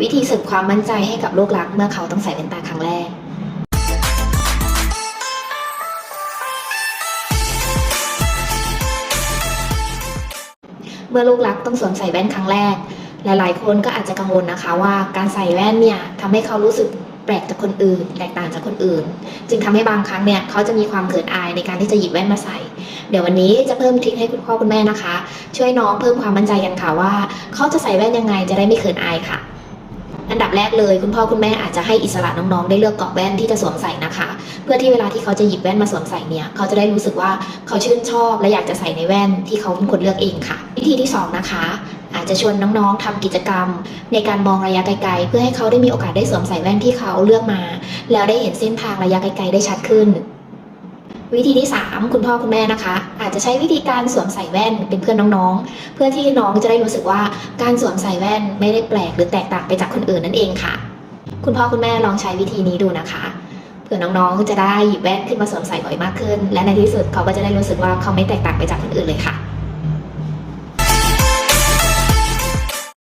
วิธีเสริมความมั่นใจให้กับลูกรักเมื่อเขาต้องใส่แว่นตาครั้งแรก เมื่อลูกรักต้องสวมใส่แว่นครั้งแรก หลายๆ คนก็อาจจะกังวลนะคะว่าการใส่แว่นเนี่ยทำให้เขารู้สึกแปลกจากคนอื่น แตกต่างจากคนอื่น จึงทำให้บางครั้งเนี่ยเขาจะมีความเขินอายในการที่จะหยิบแว่นมาใส่ เดี๋ยววันนี้จะเพิ่มทริคให้คุณพ่อคุณแม่นะคะ ช่วยน้องเพิ่มความมั่นใจกันค่ะว่า เขาจะใส่แว่นยังไงจะได้ไม่เขินอายค่ะ อันดับแรกเลย คุณพ่อคุณแม่อาจจะให้อิสระน้องๆ ได้เลือกกรอบแว่นที่จะสวมใส่นะคะ เพื่อที่เวลาที่เขาจะหยิบแว่นมาสวมใส่เนี่ยเขาจะได้รู้สึกว่าเขาชื่นชอบ และอยากจะใส่ในแว่นที่เขาเป็นคนเลือกเองค่ะ วิธีที่สองนะคะอาจจะชวนน้องๆทำกิจกรรม ในการมองระยะไกลๆ เพื่อให้เขาได้มีโอกาสได้สวมใส่แว่นที่เขาเลือกมา แล้วได้เห็นเส้นทางระยะไกลๆได้ชัดขึ้น วิธีที่ 3 คุณพ่อคุณแม่นะคะ อาจจะใช้วิธีการสวมใส่แว่นเป็นเพื่อนน้องๆ เพื่อที่น้องจะได้รู้สึกว่าการสวมใส่แว่นไม่ได้แปลกหรือแตกต่างไปจากคนอื่นนั่นเองค่ะ คุณพ่อคุณแม่ลองใช้วิธีนี้ดูนะคะเผื่อน้องๆจะได้หยิบแว่นขึ้นมาสวมใส่บ่อยมากขึ้น และในที่สุดเขาก็จะได้รู้สึกว่าเขาไม่แตกต่างไปจากคนอื่นเลยค่ะ